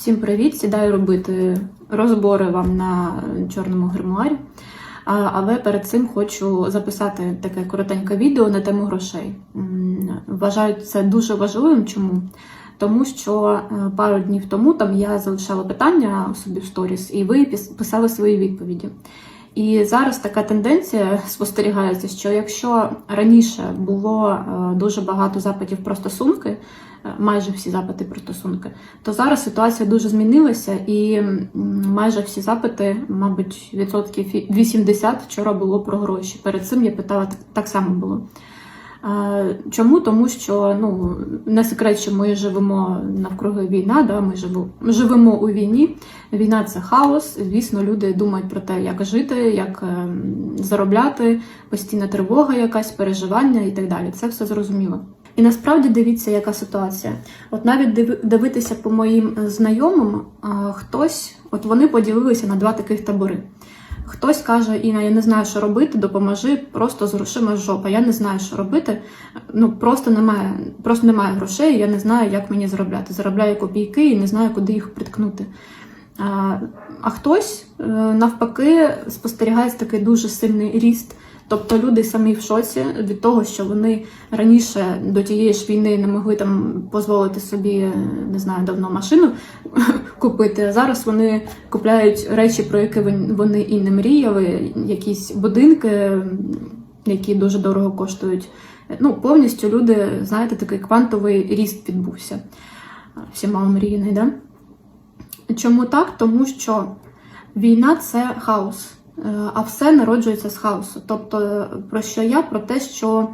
Всім привіт! Сідаю робити розбори вам на чорному гримуарі. Але перед цим хочу записати таке коротеньке відео на тему грошей. Вважаю це дуже важливим. Чому? Тому що е, пару днів тому там я залишала питання собі в сторіс, і ви писали свої відповіді. І зараз така тенденція спостерігається, що якщо раніше було е, дуже багато запитів про стосунки, е, майже всі запити про стосунки, то зараз ситуація дуже змінилася, і майже всі запити, мабуть, відсотків 80 вчора було про гроші. Перед цим я питала так, так само було. Е, Чому? Тому що ну не секрет, що ми живемо навкруги війна, да, ми живемо у війні. Війна це хаос. Звісно, люди думають про те, як жити, як ем, заробляти, постійна тривога, якась переживання і так далі. Це все зрозуміло. І насправді дивіться, яка ситуація. От навіть диви- дивитися по моїм е, знайомим, хтось, от вони поділилися на два таких табори. Хтось каже, Іна, я не знаю, що робити, допоможи, просто з грошима жопа. Я не знаю, що робити. Ну просто немає, просто немає грошей, я не знаю, як мені заробляти. Заробляю копійки і не знаю, куди їх приткнути. А, а хтось е, навпаки спостерігає такий дуже сильний ріст. Тобто люди самі в шоці від того, що вони раніше до тієї ж війни не могли там дозволити собі, не знаю, давно машину купити. Зараз вони купляють речі, про які вони і не мріяли, якісь будинки, які дуже дорого коштують. Ну, повністю люди, знаєте, такий квантовий ріст відбувся. Всіма омріяний, да? Чому так? Тому що війна це хаос, е, а все народжується з хаосу. Тобто, про що я? Про те, що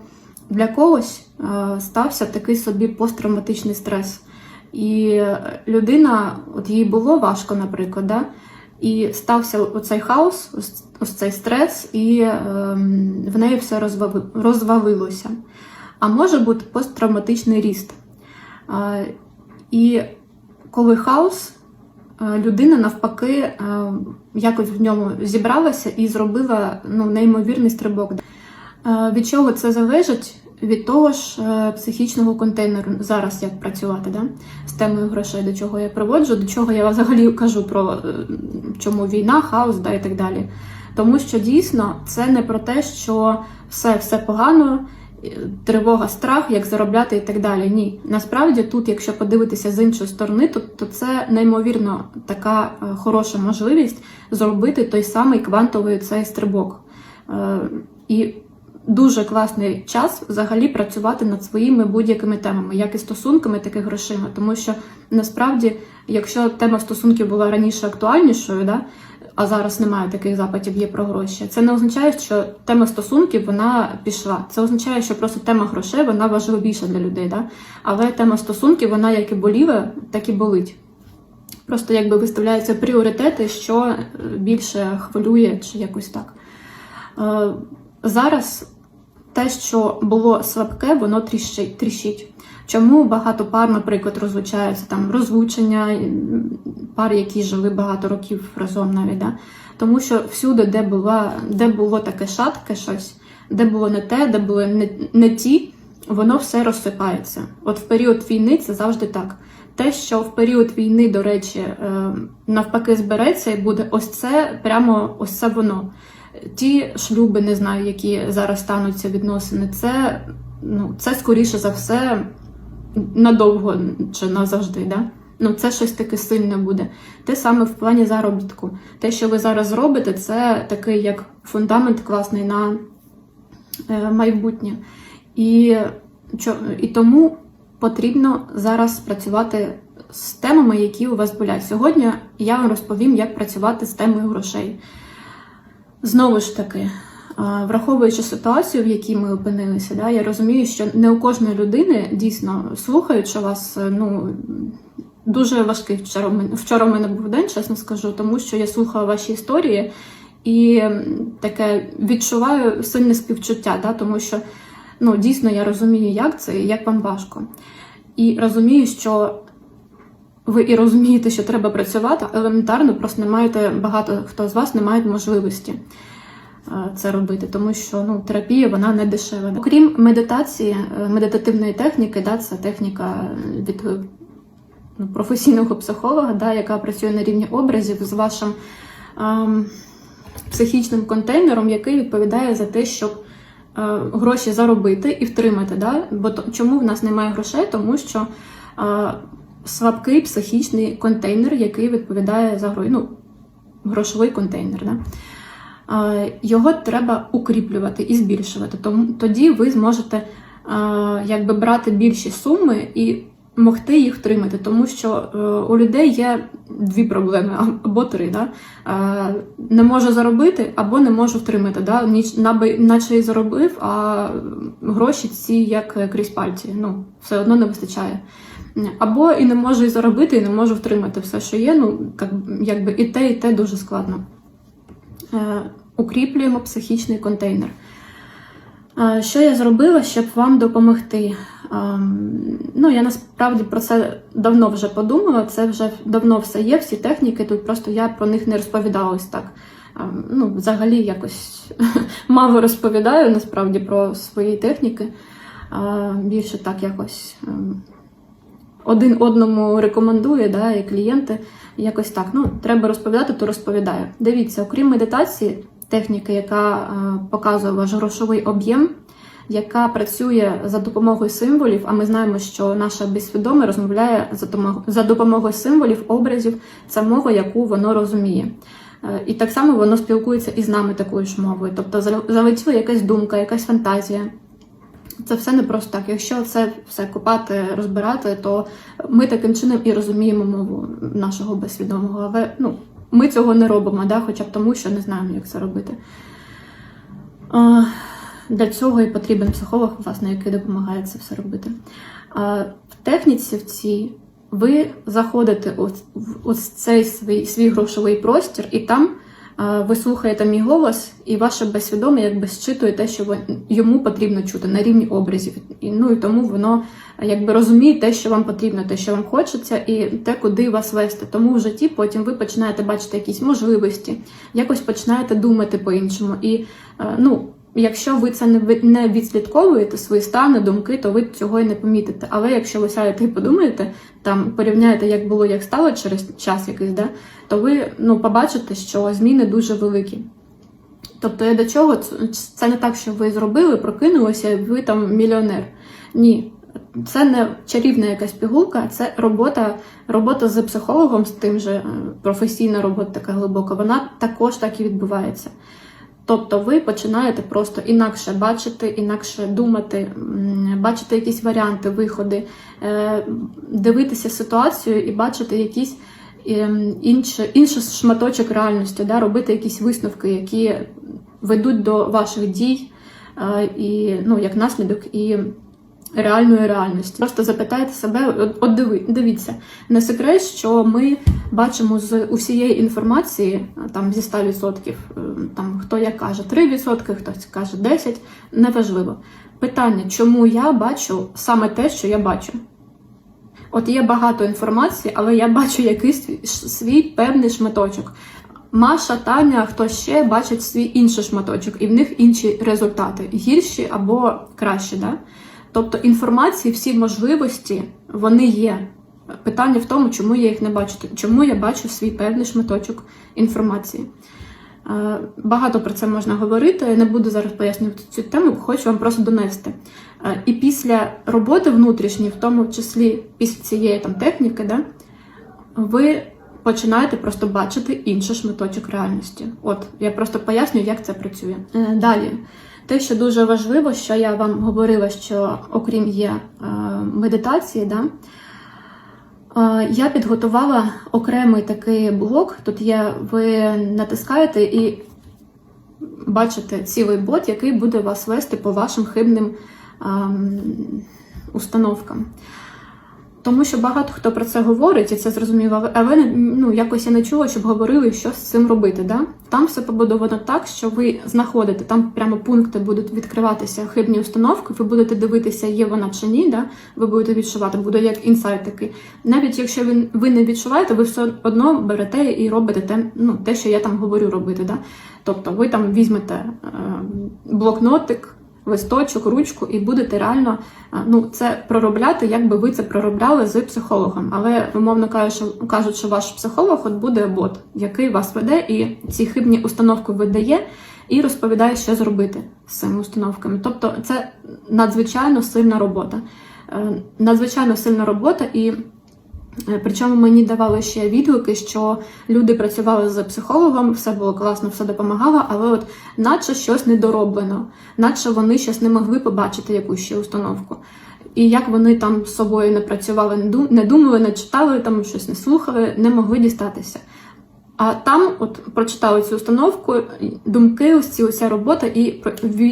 для когось е, стався такий собі посттравматичний стрес. І е, людина, от їй було важко, наприклад, да? і стався оцей хаос, ось- цей стрес, і ем, в неї все розвави- розвалилося. А може бути посттравматичний ріст. Е, І коли хаос, е, людина навпаки е, якось в ньому зібралася і зробила ну, неймовірний стрибок. Е, Від чого це залежить? Від того ж е, психічного контейнеру зараз як працювати да? з темою грошей, до чого я приводжу, до чого я взагалі кажу про е, чому війна, хаос да, і так далі. Тому що дійсно це не про те, що все, все погано, е, тривога, страх, як заробляти і так далі. Ні, насправді тут, якщо подивитися з іншої сторони, то, то це неймовірно така хороша можливість зробити той самий квантовий цей стрибок. І дуже класний час взагалі працювати над своїми будь-якими темами, як і стосунками, так і грошима. Тому що насправді, якщо тема стосунків була раніше актуальнішою, да, а зараз немає таких запитів, є про гроші. Це не означає, що тема стосунків вона пішла. Це означає, що просто тема грошей вона важливіша для людей. Да? Але тема стосунків, вона як і боліла, так і болить. Просто якби виставляються пріоритети, що е, більше хвилює чи якось так. Е, Зараз те, що було слабке, воно тріщить. тріщить. Чому багато пар, наприклад, розлучаються там розлучення, пар, які жили багато років разом навіть. Да? Тому що всюди, де, була, де було таке шатке щось, де було не те, де були не, не ті, воно все розсипається. От в період війни це завжди так. Те, що в період війни, до речі, е, навпаки збереться і буде ось це, прямо ось це воно. Ті шлюби, не знаю, які зараз стануться відносини, це, ну, це скоріше за все надовго чи назавжди. Да? Ну, це щось таке сильне буде. Те саме в плані заробітку. Те, що ви зараз робите, це такий як фундамент класний на е, майбутнє. І, і тому потрібно зараз працювати з темами, які у вас болять. Сьогодні я вам розповім, як працювати з темою грошей. Знову ж таки, враховуючи ситуацію, в якій ми опинилися, да, я розумію, що не у кожної людини дійсно слухають, що вас е, ну, дуже важкий вчора. Вчора в мене був день, чесно скажу, тому що я слухала ваші історії і таке відчуваю сильне співчуття, да, тому що ну, дійсно я розумію, як це і як вам важко. І розумію, що ви і розумієте, що треба працювати, елементарно просто не маєте багато хто з вас не має можливості е, це робити, тому що ну, терапія вона не дешева. Окрім медитації, е, медитативної техніки, да, це техніка від ну, професійного психолога, да, яка працює на рівні образів з вашим ем, психічним контейнером, який відповідає за те, щоб е, гроші заробити і втримати. Да? Бо чому в нас немає грошей? Тому що е, слабкий психічний контейнер, який відповідає за гроші. Ну, грошовий контейнер. Да? Його треба укріплювати і збільшувати. Тому тоді ви зможете якби брати більші суми і могти їх втримати, тому що е, у людей є дві проблеми або три. Да? Не можу заробити або не можу втримати. Да? Наче і заробив, а гроші ці як е, крізь пальці. Ну, все одно не вистачає. Або і не можу і заробити, і не можу втримати все, що є. Ну, як, якби і те, і те дуже складно. Е, Укріплюємо психічний контейнер. Е, Що я зробила, щоб вам допомогти? Ем, Ну, я насправді про це давно вже подумала. Це вже давно все є, всі техніки. Тут просто я про них не розповідала ось так. Ем, Ну, взагалі якось мало розповідаю насправді про свої техніки. Е, Більше так якось ем, один одному рекомендує, да, і клієнти. Якось так. Ну, треба розповідати, то розповідаю. Дивіться, окрім медитації, техніки, яка е, показує ваш грошовий об'єм, яка працює за допомогою символів, а ми знаємо, що наша безсвідоме розмовляє за допомогою, символів, образів, це мова, яку воно розуміє. Е, І так само воно спілкується і з нами такою ж мовою. Тобто зал- залетіла якась думка, якась фантазія. Це все не просто так. Якщо це все копати, розбирати, то ми таким чином і розуміємо мову нашого безсвідомого. Але ну, ми цього не робимо, да? хоча б тому, що не знаємо, як це робити. А, Для цього і потрібен психолог, власне, який допомагає це все робити. А В техніці в цій ви заходите ось- в ось цей свій, свій грошовий простір, і там ви слухаєте мій голос, і ваше безсвідоме якби зчитує те, що йому потрібно чути на рівні образів. І, ну і тому воно якби розуміє те, що вам потрібно, те, що вам хочеться, і те, куди вас вести. Тому в житті потім ви починаєте бачити якісь можливості, якось починаєте думати по-іншому. І е, ну, якщо ви це не відслідковуєте, свої стани, думки, то ви цього і не помітите. Але якщо ви сядете і подумаєте, там порівняєте, як було, як стало через час якийсь, да, то ви ну, побачите, що зміни дуже великі. Тобто я до чого? Це- Це не так, що ви зробили, прокинулися, і ви там мільйонер. Ні, це не чарівна якась пігулка, це робота, робота з психологом, з тим же е, професійна робота така глибока, вона також так і відбувається. Тобто ви починаєте просто інакше бачити, інакше думати, бачити якісь варіанти, виходи, е, дивитися ситуацію і бачити якісь ем, інший шматочок реальності, да, робити якісь висновки, які ведуть до ваших дій, е, і ну, як наслідок і реальної реальності. Просто запитайте себе, от, от диви, дивіться, не секрет, що ми бачимо з усієї інформації, там зі 100%, е, там хто як каже 3%, хтось каже 10%, неважливо. Питання, чому я бачу саме те, що я бачу? От є багато інформації, але я бачу якийсь свій- певний шматочок. Маша, Таня, хто ще бачить свій інший шматочок, і в них інші результати гірші або кращі. Да? Тобто інформації, всі можливості, вони є. Питання в тому, чому я їх не бачу, чому я бачу свій певний шматочок інформації. Е, Багато про це можна говорити. Я не буду зараз пояснювати цю тему, хочу вам просто донести. Е, І після роботи внутрішньої, в тому числі після цієї там техніки, да, ви починаєте просто бачити інший шматочок реальності. От я просто пояснюю, як це працює. Е, Далі, те, що дуже важливо, що я вам говорила, що окрім є е, медитації, да, е, я підготувала окремий такий блок. Тут є, ви натискаєте і бачите цілий бот, який буде вас вести по вашим хибним ем, установкам. Тому що багато хто про це говорить, і це зрозуміло, але ну, якось я не чула, щоб говорили, що з цим робити. Да? Там все побудовано так, що ви знаходите, там прямо пункти будуть відкриватися хибні установки, ви будете дивитися, є вона чи ні, да? ви будете відчувати, буде як інсайт такий. Навіть якщо ви, ви не відчуваєте, ви все одно берете і робите те, ну, те що я там говорю робити. Да? Тобто ви там візьмете е, блокнотик, листочок, ручку, і будете реально е, ну, це проробляти, як би ви це проробляли з психологом. Але умовно кажуть, що, кажуть, що ваш психолог от буде бот, який вас веде і ці хибні установки видає і розповідає, що зробити з цими установками. Тобто, це надзвичайно сильна робота. Е, Надзвичайно сильна робота і. Е, Причому мені давали ще відгуки, що люди працювали з психологом, все було класно, все допомагало, але от наче щось недороблено, наче вони щось не могли побачити якусь ще установку. І як вони там з собою не працювали, не думали, не читали, там щось не слухали, не могли дістатися. А там, от прочитали цю установку, думки, ось ці уся робота, і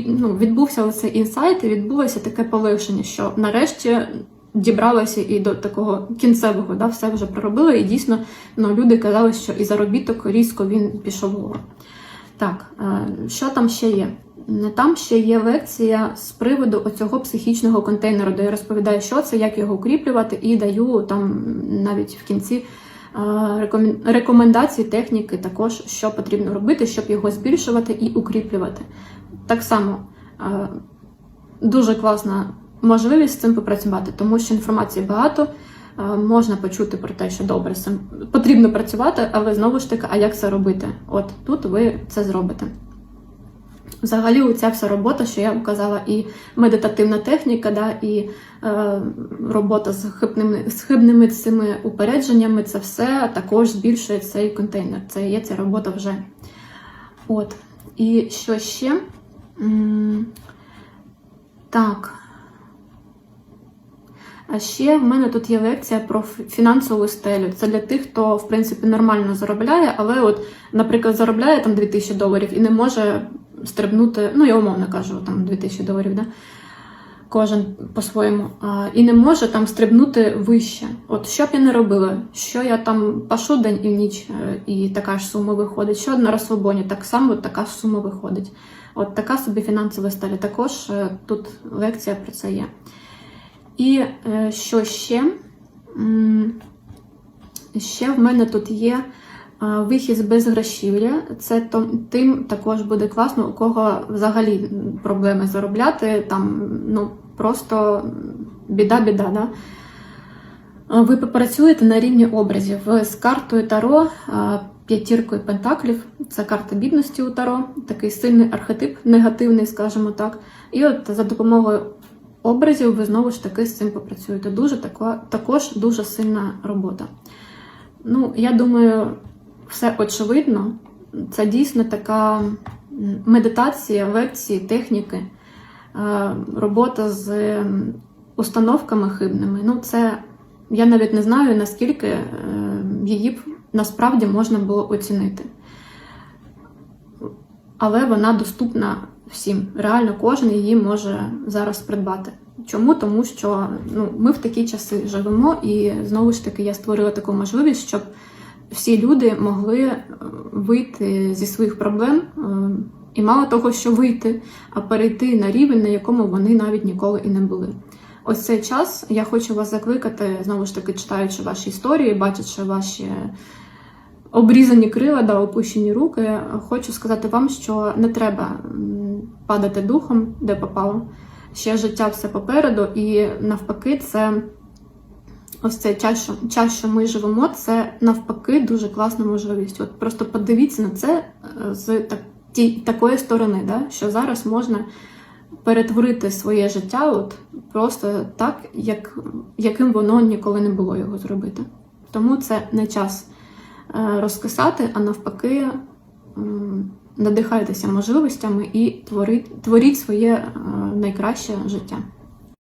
ну, відбувся оцей інсайт, і відбулося таке полегшення, що нарешті дібралося і до такого кінцевого, да, все вже проробили. І дійсно ну, люди казали, що і заробіток різко він пішов вгору. Так, е, що там ще є? Там ще є лекція з приводу оцього психічного контейнеру, де я розповідаю, що це, як його укріплювати, і даю там навіть в кінці е, рекомендації, техніки також, що потрібно робити, щоб його збільшувати і укріплювати. Так само е, дуже класна можливість з цим попрацювати, тому що інформації багато. е, Можна почути про те, що добре з потрібно працювати, але знову ж таки, а як це робити? От тут ви це зробите. Взагалі, оця вся робота, що я вам казала, і медитативна техніка, да, і е, робота з хибними, з хибними цими упередженнями, це все також збільшує цей контейнер. Це є ця робота вже. От. І що ще? М, Так. А ще в мене тут є лекція про фінансову стелю. Це для тих, хто в принципі нормально заробляє, але, от, наприклад, заробляє там 2000 доларів і не може стрибнути, ну я умовно кажу, там 2000 доларів, да? кожен по-своєму, і не може там стрибнути вище. От що б я не робила, що я там пашу день і ніч, е, і така ж сума виходить, що на розслабоні, так само така ж сума виходить. От така собі фінансова стеля. Також е, тут лекція про це є. І е, що ще? Ще в мене тут є е, вихід з безгрошів'я. Це тим також буде класно, у кого взагалі проблеми заробляти, там ну просто біда-біда. Да? Ви попрацюєте на рівні образів з картою Таро, е, п'ятіркою пентаклів. Це карта бідності у Таро, такий сильний архетип, негативний, скажімо так. І от за допомогою образів ви знову ж таки з цим попрацюєте. Дуже тако, також дуже сильна робота. Ну, я думаю, все очевидно. Це дійсно така медитація, лекції, техніки, е, робота з установками хибними. Ну, це я навіть не знаю, наскільки е, її б насправді можна було оцінити. Але вона доступна всім. Реально кожен її може зараз придбати. Чому? Тому що ну, ми в такі часи живемо, і знову ж таки я створила таку можливість, щоб всі люди могли е, вийти зі своїх проблем, е, і мало того, що вийти, а перейти на рівень, на якому вони навіть ніколи і не були. Ось цей час я хочу вас закликати, знову ж таки, читаючи ваші історії, бачачи ваші обрізані крила, да, опущені руки. Хочу сказати вам, що не треба падати духом, де попало. Ще життя все попереду, і навпаки, це ось цей час, час, що ми живемо, це навпаки дуже класна можливість. От просто подивіться на це е, з так, ті, такої сторони, да, що зараз можна перетворити своє життя от просто так, як, яким воно ніколи не було його зробити. Тому це не час е, розкисати, а навпаки, надихайтеся можливостями і творіть, творіть своє е, найкраще життя.